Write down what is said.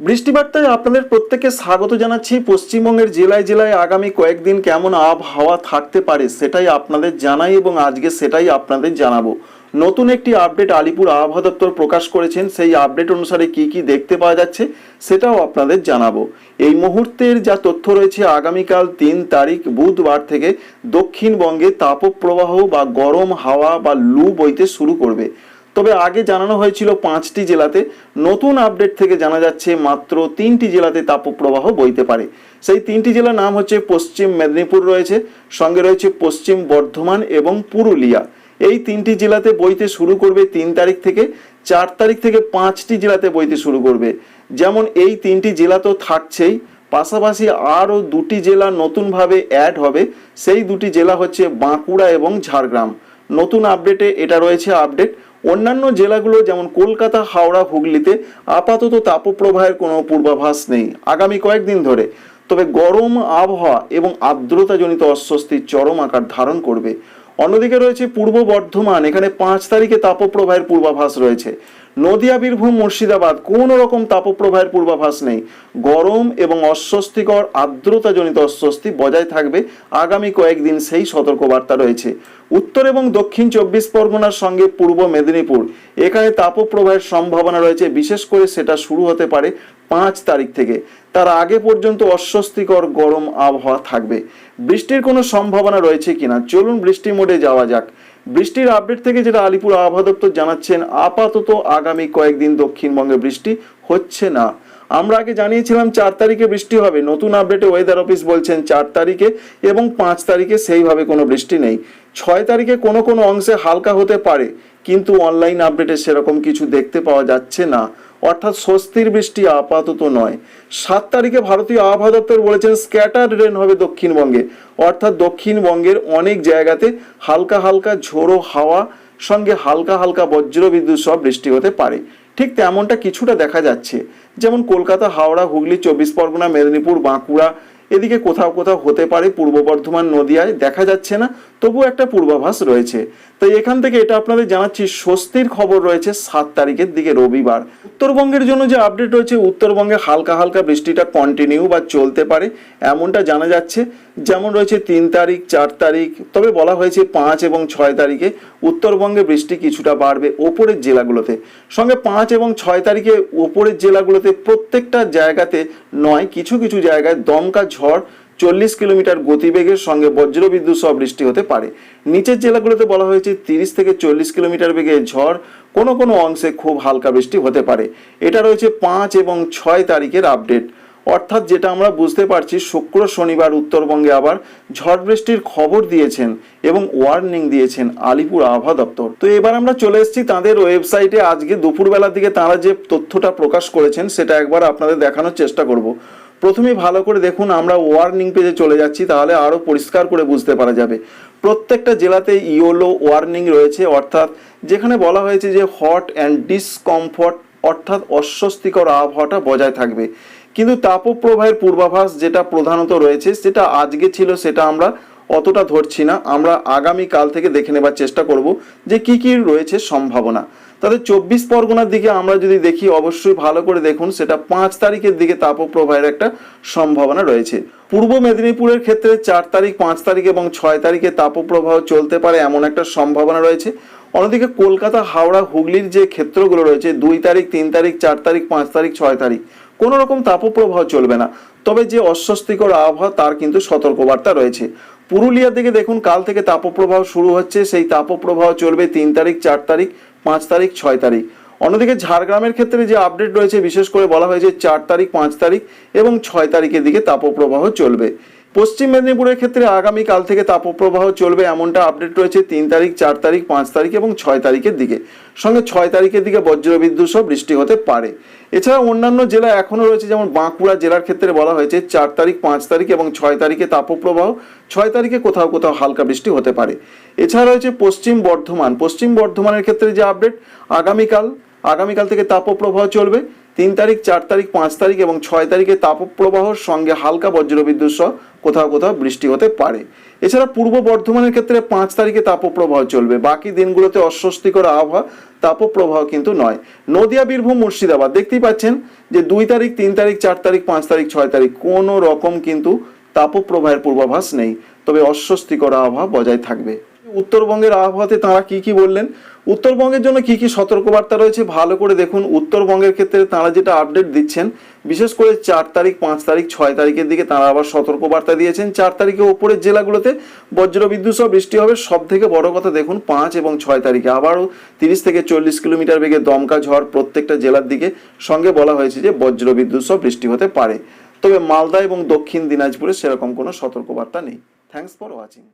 বৃষ্টিবার্তায় আপনাদের প্রত্যেকে স্বাগত জানাচ্ছি। পশ্চিমবঙ্গের জেলায় জেলায় আগামী কয়েকদিন কেমন আবহাওয়া থাকতে পারে সেটাই আপনাদের জানাই এবং আজকে সেটাই আপনাদের জানাব। নতুন একটি আপডেট আলিপুর আবহাওয়া দপ্তর প্রকাশ করেছেন। সেই আপডেট অনুসারে কি কি দেখতে পাওয়া যাচ্ছে সেটাও আপনাদের জানাব। এই মুহূর্তের যা তথ্য রয়েছে, আগামীকাল তিন তারিখ বুধবার থেকে দক্ষিণবঙ্গে তাপপ্রবাহ বা গরম হাওয়া বা লু বইতে শুরু করবে। তবে আগে জানানো হয়েছিল পাঁচটি জেলাতে। নতুন আপডেট থেকে জানা যাচ্ছে মাত্র তিনটি জেলাতে তাপপ্রবাহ বইতে পারে। সেই তিনটি জেলার নাম হচ্ছে পশ্চিম মেদিনীপুর রয়েছে, সঙ্গে রয়েছে পশ্চিম বর্ধমান এবং পুরুলিয়া। এই তিনটি জেলাতে বইতে শুরু করবে তিন তারিখ থেকে, চার তারিখ থেকে পাঁচটি জেলাতে বইতে শুরু করবে। যেমন এই তিনটি জেলা তো থাকছেই, পাশাপাশি আরও দুটি জেলা নতুনভাবে অ্যাড হবে। সেই দুটি জেলা হচ্ছে বাঁকুড়া এবং ঝাড়গ্রাম। নতুন আপডেটে এটা রয়েছে আপডেট অন্যান্য জেলাগুলো যেমন কলকাতা, হাওড়া, হুগলিতে আপাতত তাপপ্রবাহের কোনো পূর্বাভাস নেই আগামী কয়েকদিন ধরে। তবে গরম, আবহাওয়া এবং আর্দ্রতাজনিত অস্বস্তির চরম আকার ধারণ করবে। অন্যদিকে রয়েছে পূর্ব বর্ধমান, এখানে পাঁচ তারিখে তাপপ্রবাহের পূর্বাভাস রয়েছে। নদিয়া, বীরভূম, মুর্শিদাবাদ কোনো রকম তাপপ্রবাহের পূর্বাভাস নেই। গরম এবং অস্বস্তিকর আর্দ্রতাজনিত অস্বস্তি বজায় থাকবে আগামী কয়েকদিন সেই সতর্কবার্তা রয়েছে। উত্তর এবং দক্ষিণ চব্বিশ পরগনার সঙ্গে পূর্ব মেদিনীপুর। এখানে তাপপ্রবাহের সম্ভাবনা রয়েছে, বিশেষ করে সেটা শুরু হতে পারে পাঁচ তারিখ থেকে। তার আগে পর্যন্ত অস্বস্তিকর গরম আবহাওয়া থাকবে। বৃষ্টির কোনো সম্ভাবনা রয়েছে কিনা? চলুন বৃষ্টি মোডে যাওয়া যাক। বৃষ্টির আপডেট থেকে যেটা আলিপুর আবহাওয়া দপ্তর জানাচ্ছেন, আপাতত আগামী কয়েকদিন দক্ষিণবঙ্গে বৃষ্টি হচ্ছে না। আমরা আগে জানিয়েছিলাম চার তারিখে বৃষ্টি হবে। নতুন আপডেটে ওয়েদার অফিস বলছেন চার তারিখে এবং পাঁচ তারিখে সেইভাবে কোনো বৃষ্টি নেই। ছয় তারিখে কোনো কোনো অংশে হালকা হতে পারে, কিন্তু অনলাইন আপডেটে সেরকম কিছু দেখতে পাওয়া যাচ্ছে না। অর্থাৎ স্বস্তির বৃষ্টি আপাতত নয়। সাত তারিখে ভারতীয় আবহাওয়া দপ্তর বলেছেন স্ক্যাটার রেন হবে দক্ষিণবঙ্গে। অর্থাৎ দক্ষিণবঙ্গের অনেক জায়গাতে হালকা হালকা ঝোড়ো হাওয়া, সঙ্গে হালকা হালকা বজ্রবিদ্যুৎ সহ বৃষ্টি হতে পারে। ঠিক তেমনটা কিছুটা দেখা যাচ্ছে। যেমন কলকাতা হাওড়া হুগলি চব্বিশ পরগনা মেদিনীপুর বাঁকুড়া এদিকে কোথাও কোথাও হতে পারে পূর্ব বর্ধমান নদিয়ায়, দেখা যাচ্ছে না, তবুও একটা পূর্বাভাস রয়েছে। তাই এখান থেকে এটা আপনাদের জানাচ্ছি, স্বস্তির খবর রয়েছে সাত তারিখের দিকে রবিবার। উত্তরবঙ্গের জন্য যে আপডেট রয়েছে, উত্তরবঙ্গে হালকা হালকা বৃষ্টিটা কন্টিনিউ বা চলতে পারে, এমনটা জানা যাচ্ছে। যেমন রয়েছে তিন তারিখ, চার তারিখ, তবে বলা হয়েছে পাঁচ এবং ছয় তারিখে উত্তরবঙ্গে বৃষ্টি কিছুটা বাড়বে ওপরের জেলাগুলোতে। সঙ্গে পাঁচ এবং ছয় তারিখে ওপরের জেলাগুলোতে প্রত্যেকটা জায়গাতে নয়, কিছু কিছু জায়গায় দমকা ঝড় চল্লিশ কিলোমিটার গতিবেগের সঙ্গে বজ্রবিদ্যুৎ সহ বৃষ্টি হতে পারে। নিচের জেলাগুলোতে বলা হয়েছে তিরিশ থেকে চল্লিশ কিলোমিটার বেগে ঝড় কোনো কোনো অংশে খুব হালকা বৃষ্টি হতে পারে। এটা রয়েছে পাঁচ এবং ছয় তারিখের আপডেট। অর্থাৎ যেটা আমরা বুঝতে পারছি, শুক্র, শনিবার, উত্তরবঙ্গে আবার ঝড় বৃষ্টির খবর দিয়েছেন এবং ওয়ার্নিং দিয়েছেন আলিপুর আবহাওয়া দপ্তর। তো এবার আমরা চলে এসেছি তাদের ওয়েবসাইটে। আজকে দুপুরবেলার দিকে তারা যে তথ্যটা প্রকাশ করেছেন, সেটা একবার আপনাদের দেখানোর চেষ্টা করব। প্রথমে ভালো করে দেখুন, আমরা ওয়ার্নিং পেজে চলে যাচ্ছি, তাহলে আরও পরিষ্কার করে বুঝতে পারা যাবে। প্রত্যেকটা জেলাতে ইওলো ওয়ার্নিং রয়েছে, অর্থাৎ যেখানে বলা হয়েছে যে হট অ্যান্ড ডিসকমফর্ট অর্থাৎ অস্বস্তিকর আবহাওয়াটা বজায় থাকবে। কিন্তু তাপপ্রবাহের পূর্বাভাস যেটা প্রধানত রয়েছে, সেটা আজকে ছিল, সেটা আমরা অতটা ধরছি না। আমরা আগামী কাল থেকে দেখে নেবার চেষ্টা করব যে কি কি রয়েছে সম্ভাবনা। তাদের চব্বিশ পরগনার দিকে আমরা যদি দেখি, অবশ্যই ভালো করে দেখুন, সেটা পাঁচ তারিখের দিকে তাপপ্রবাহের একটা সম্ভাবনা রয়েছে। পূর্ব মেদিনীপুরের ক্ষেত্রে চার তারিখ, পাঁচ তারিখ এবং ছয় তারিখে তাপপ্রবাহ চলতে পারে এমন একটা সম্ভাবনা রয়েছে। অন্যদিকে কলকাতা, হাওড়া, হুগলির যে ক্ষেত্রগুলো রয়েছে, দুই তারিখ, তিন তারিখ, চার তারিখ, পাঁচ তারিখ, ছয় তারিখ, কোনো রকম তাপপ্রবাহ চলবে না। তবে যে অস্বস্তিকর আবহাওয়া, তার কিন্তু সতর্কবার্তা রয়েছে। পুরুলিয়ার দিকে দেখুন, কাল থেকে তাপপ্রবাহ শুরু হচ্ছে। সেই তাপপ্রবাহ চলবে তিন তারিখ, চার তারিখ পাঁচ তারিখ, ছয় তারিখ। অন্যদিকে ঝাড়গ্রামের ক্ষেত্রে যে আপডেট রয়েছে, বিশেষ করে বলা হয়েছে চার তারিখ, পাঁচ তারিখ এবং ছয় তারিখের দিকে তাপপ্রবাহ চলবে। পশ্চিম মেদিনীপুরের ক্ষেত্রে আগামী কাল থেকে তাপপ্রবাহ চলবে, এমনটা আপডেট রয়েছে তিন তারিখ, চার তারিখ, পাঁচ তারিখ এবং ছয় তারিখের দিকে। সঙ্গে ছয় তারিখের দিকে বজ্রবিদ্যুৎ সহ বৃষ্টি হতে পারে। এছাড়া অন্যান্য জেলা এখনও রয়েছে, যেমন বাঁকুড়া জেলার ক্ষেত্রে বলা হয়েছে, চার তারিখ, পাঁচ তারিখ এবং ছয় তারিখে তাপপ্রবাহ, ছয় তারিখে কোথাও কোথাও হালকা বৃষ্টি হতে পারে। এছাড়া রয়েছে পশ্চিম বর্ধমান। পশ্চিম বর্ধমানের ক্ষেত্রে যে আপডেট আগামীকাল আগামীকাল থেকে তাপপ্রবাহ চলবে। তিন তারিখ, চার তারিখ, পাঁচ তারিখ এবং ছয় তারিখে তাপপ্রবাহর সঙ্গে হালকা বজ্রবিদ্যুৎ সহ কোথাও কোথাও বৃষ্টি হতে পারে। এছাড়া পূর্ব বর্ধমানের ক্ষেত্রে পাঁচ তারিখে তাপপ্রবাহ চলবে। বাকি দিনগুলোতে অস্বস্তিকর আবহাওয়া, তাপপ্রবাহ কিন্তু নয়। নদিয়া, বীরভূম, মুর্শিদাবাদ দেখতেই পাচ্ছেন যে দুই তারিখ, তিন তারিখ, চার তারিখ, পাঁচ তারিখ, ছয় তারিখ কোনো রকম কিন্তু তাপপ্রবাহের পূর্বাভাস নেই। তবে অস্বস্তিকর আবহাওয়া বজায় থাকবে। উত্তরবঙ্গের আবহাওয়াতে তাঁরা কি কি বললেন? উত্তরবঙ্গের জন্য কি কি সতর্কবার্তা রয়েছে ভালো করে দেখুন। উত্তরবঙ্গের ক্ষেত্রে তাঁরা যেটা আপডেট দিচ্ছেন, বিশেষ করে চার তারিখ, পাঁচ তারিখ, ছয় তারিখের দিকে তাঁরা আবার সতর্কবার্তা দিয়েছেন। চার তারিখে ওপরের জেলাগুলোতে বজ্রবিদ্যুৎ সহ বৃষ্টি হবে। সব থেকে বড় কথা দেখুন, পাঁচ এবং ছয় তারিখে আবারও তিরিশ থেকে চল্লিশ কিলোমিটার বেগে দমকা ঝড় প্রত্যেকটা জেলার দিকে সঙ্গে বলা হয়েছে যে বজ্রবিদ্যুৎ সহ বৃষ্টি হতে পারে। তবে মালদা এবং দক্ষিণ দিনাজপুরে সেরকম কোনো সতর্কবার্তা নেই। Thanks for watching